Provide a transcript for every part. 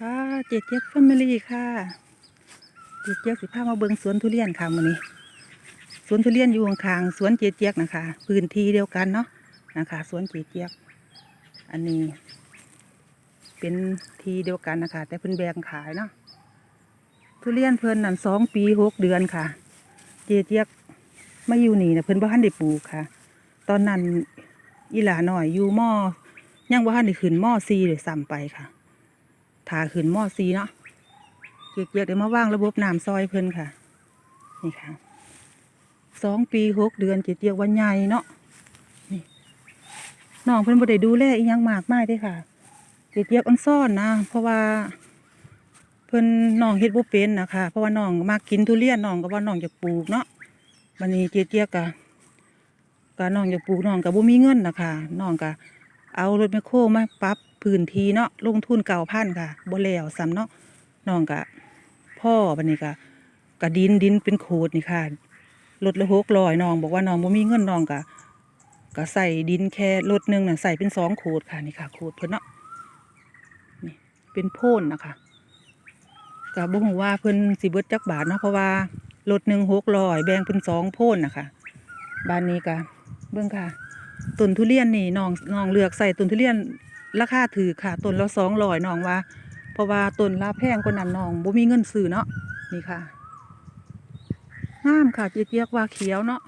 ค่ะเจ็ดเจี๊ยบแฟมิลี่ค่ะเจ็ดเจี๊ยบสิพามาเบิงสวนทุเรียนค่ะมื้อนี้สวนทุเรียนอยู่ข้างๆสวนเจ็ดเจี๊ยบนะคะ พื้นที่เดียวกันเนาะนะคะสวนเจ็ดเจี๊ยบอันนี้ เป็นทีเดียวกันนะคะ แต่เพิ่นแบ่งขายเนาะทุเรียนเพิ่นนั่นสองปีหกเดือนค่ะ เจ็ดเจี๊ยบมาอยู่นี่นะเพิ่นบ่ทันได้ปลูกค่ะ ตอนนั้นอีหลาหน่อยอยู่หม้อยังบ่ทันได้ขึ้นมอซีเลยซ้ำไปค่ะ ถาขึ้นมอซีเนาะเกียกๆเดี๋ยวมาว่างระบบน้ำซอยเพิ่นค่ะ นี่ค่ะสองปีหกเดือนเจียกๆวันใหญ่เนาะนี่น้องเพิ่นบ่ได้ดูแลอีหยังมากมายเด้ค่ะเจียกๆอ่อนซ่อนนะ เพราะว่าเพิ่นน้องเฮ็ดบ่เป็นนะคะเพราะว่าน้องมักกินทุเรียนน้องก็ว่าน้องจะปลูกเนาะวันนี้เจียกๆก็ก็น้องจะปลูกน้องก็บ่มีเงินนะคะน้องก็ เอารถแมคโครมาปรับพื้นที่เนาะลงทุนเก่าพันค่ะบ่แล้วซ้ำเนาะน้องกะพ่อบันนี้กะกะดินดินเป็นโขดนี่ค่ะรถละหกร้อยน้อง บอกว่าน้องบ่มีเงินน้องกะกะใส่ดินแค่รถหนึ่งน่ะใส่เป็นสองโขดค่ะนี่ค่ะโขดเพิ่นเนาะนี่เป็นโพ่นนะคะกะบ่ฮู้ว่าเพิ่นสิเบิดจักบาทเนาะเพราะว่ารถหนึ่งหกร้อยแบ่งเป็นสองโพ่นนะคะบ้านนี้กะเบิ่งค่ะ ต้นทุเรียนนี่น้องน้องเลือกใส่ต้นทุเรียนราคาถือค่ะต้นละสองร้อยน้องว่า เพราะว่าต้นละแพงกว่านั้นน้องบ่มีเงินซื้อเนาะนี่ค่ะงามค่ะเจี๊ยกว่าเขียวเนาะ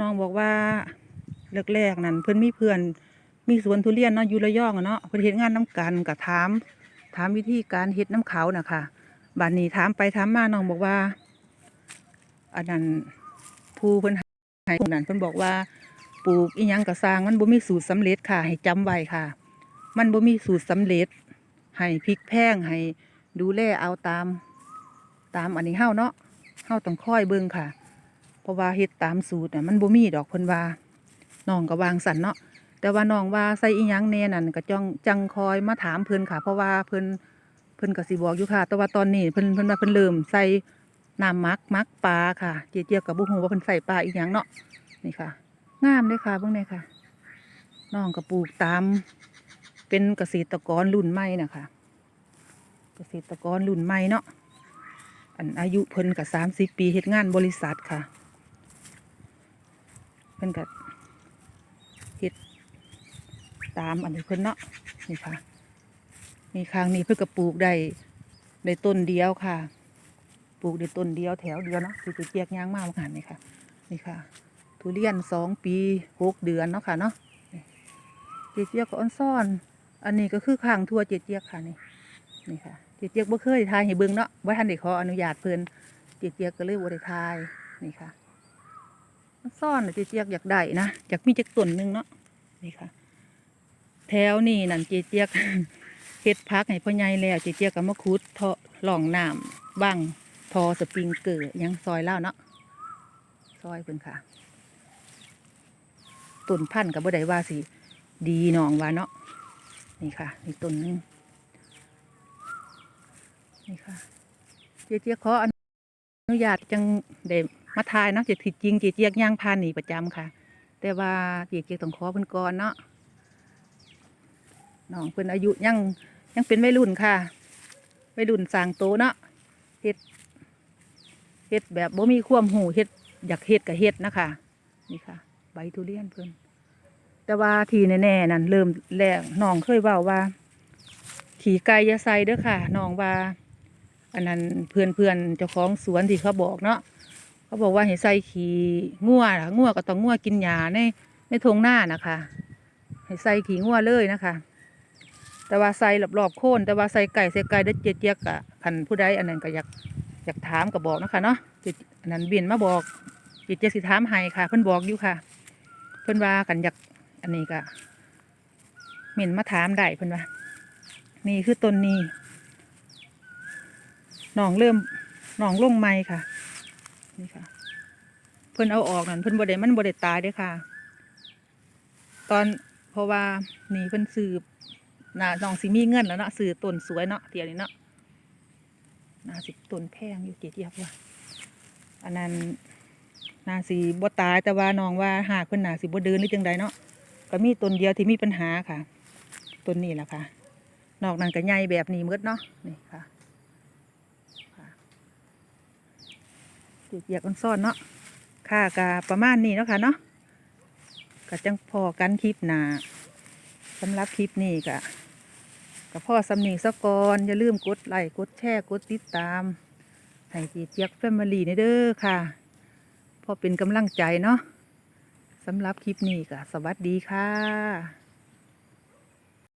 น้องบอกว่าแรกๆนั่นเพิ่อนมีเพื่อนมีสวนทุเรียนเนาะอยู่ระยองเนาะเพิ่นเฮ็ดงานน้กันก็ถาม ถามวิธีการเฮ็ดน้ำเขาน่ะค่ะบัดนี้ถามไปถามมาน้องบอกว่าอันนั้นผู้เพิ่อนห้ผู้นั้นเพิ่อนบอกว่า ปลูกอีหยังก็สร้างมันบ่มีสูตรสำเร็จค่ะ ให้จำไว้ค่ะ มันบ่มีสูตรสำเร็จ ให้พริกแพงให้ดูแลเอาตาม ตามอันนี้เฮาเนาะเฮาต้องคอยเบิ่งค่ะ เพราะว่าเฮ็ดตามสูตรน่ะมันบ่มีดอกเพิ่นว่าน้องก็วางสันเนาะแต่ว่าน้องว่าใส่อีหยังแน่นั่นก็จ้องจังคอยมาถามเพิ่นค่ะ เพราะว่าเพิ่นเพิ่นก็สิบอกอยู่ค่ะ แต่ว่าตอนนี้เพิ่นเพิ่นว่าเพิ่นเริ่มใส่น้ำมักมักปลาค่ะ เจี๊ยบก็บ่ฮู้ว่าเพิ่นใส่ปลาอีหยังเนาะนี่ค่ะ งามเลยค่ะเบิ่งเลยค่ะน้องก็ปลูกตาม เป็นเกษตรกรรุ่นใหม่นะคะเกษตรกรรุ่นใหม่เนาะอันอายุเพิ่นกับสามสิบปีเฮ็ดงานบริษัทค่ะ เพิ่นกับเฮ็ดตามอันนี้เพิ่นเนาะนี่ค่ะมีครั้งนี้เพิ่นก็ปลูกได้ได้ต้นเดียวค่ะ ปลูกได้ต้นเดียวแถวเดียวเนาะคือเจียกยางมากขนาดนี้ค่ะ นี่ค่ะ ทุเรียนสองปีหกเดือนเนาะค่ะเนาะเจี๊ยเจี๊ยกก็อ่อนซ่อน อันนี้ก็คือข้างทั่วเจี๊ยเจี๊ยกค่ะนี่นี่ค่ะเจี๊ยเจี๊ยกบ่เคยทายให้เบิ่งเนาะว่ท่านได้ขออนุญาตเพิ่นเจี๊ยเจี๊ยกก็เลยบ่ได้ทายนี่ค่ะอ่อนซ่อนนะเจี๊ยเจี๊ยกอยากได้นะอยากมีจักต้นหนึงเนาะนี่ค่ะ แถวนี่นั่นเจี๊ยเจี๊ยกเฮ็ดพักให้พ่อใหญ่แล้วเจี๊ยเจี๊ยกก็มาขุดเท่อหล่องน้ำบ้างทอสปริงเกอร์ยังซอยเล่าเนาะซอยเพิ่นค่ะ ต้นพันธุ์กับบ่ได้ว่าสิดีนองว่าเนาะนี่ค่ะนี่ต้นนึงนี่ค่ะเจี๊ยกเจี๊ยขออนุญาตจังได้มาทายเนาะจะถิดจริงเจี๊ยกเจี๊ยย่างพานนี่ประจำค่ะ แต่ว่าเจี๊ยกเจี๊ยต้องขอเพิ่นก่อนเนาะน้องเพิ่นอายุยังยังเป็นวัยรุ่นค่ะวัยรุ่นสร้างโตเนาะเฮ็ดเฮ็ดแบบบ่มีความหูเฮ็ดอยากเฮ็ดก็เฮ็ดนะคะนี่ค่ะ ใบทุเรียนเพิ่นแต่ว่าทีแน่ๆนั่นเริ่มแรกน้องเคยเว้าว่า ขี่ไก่ยาใส่เด้อค่ะน้องว่า อันนั้นเพื่อนเพื่อนๆเจ้าของสวนที่เขาบอกเนาะเขาบอกว่าให้ใส่ขี่งัวล่ะงัวก็ต้องงัวกินหญ้าในในทงหน้านะคะให้ใส่ขี่งัวเลยนะคะ แต่ว่าใส่รอบๆโค่นแต่ว่าใส่ไก่ใส่ไก่เด็ดเจี๊ยกอะคันผู้ใดอันนั้นก็อยากอยากถามก็บอกนะคะเนาะอันนั้นเบียนมาบอกจิตเจยกสิถามให้ค่ะ เพิ่นบอกอยู่ค่ะ พิ่นว่ากันอยากอันนี้ก็เหม็นมาถามได้เพิ่นว่า นี่คือต้นนี้หนองเริ่มหนองลงไม้ค่ะ นี่ค่ะ เพิ่นเอาออกนั่นเพิ่นบ่ได้มันบ่ได้ตายด้อค่ะ ตอนเพราะว่านี่เพิ่นสืบน่าน้องสิมีเงินแล้วเนาะซื้อต้นสวยเนาะเดี๋ยวนี้เนาะน่าสิต้นแพงอยู่เจี๊ยบว่าอันนั้น นาสิบ่ตายแต่ว่าน้องว่าหากเพิ่นนาสิบ่เดินหรือจังใดเนาะก็มีต้นเดียวที่มีปัญหาค่ะต้นนี้แหละค่ะ นอกนั้นก็ใหญ่แบบนี้มืดเนาะนี่ค่ะค่ะเจียกๆอ่อนซ่อนเนาะค่ากะประมาณนี้เนาะค่ะเนาะก็จังพอกันคลิปหนาสำหรับคลิปนี้ก็ก็พ่อสำนีสกอนอย่าลืมกดไลค์กดแชร์กดติดตามให้เจียกแฟมิลี่ในเด้อค่ะ พอเป็นกำลังใจเนาะสำหรับคลิปนี้ก็สวัสดีค่ะ